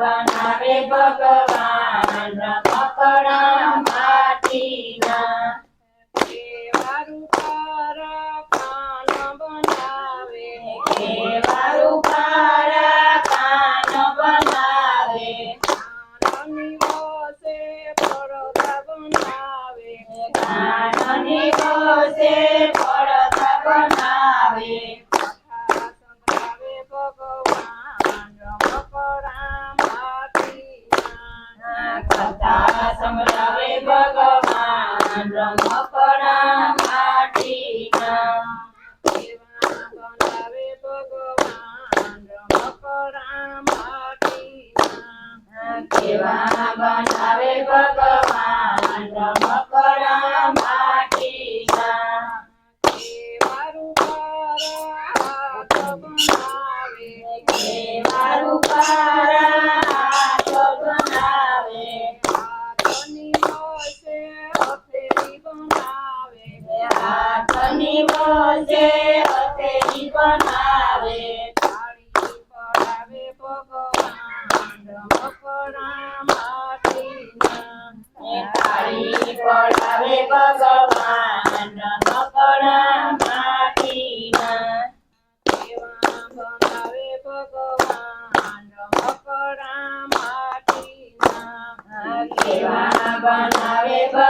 બનાવે ભગવાન કપડા માટીના. કેવા રૂપારા કાન બનાવે. કાનની ગોસે પડતા બનાવે. કથા ભગવાન રમકડા માટીના કેવા બનાવે ભગવાન રમકડા માટીના બનાવે એ તાળી પડાવે. ભગવાન રમકડા માટીના કેવા બનાવે ભગવાન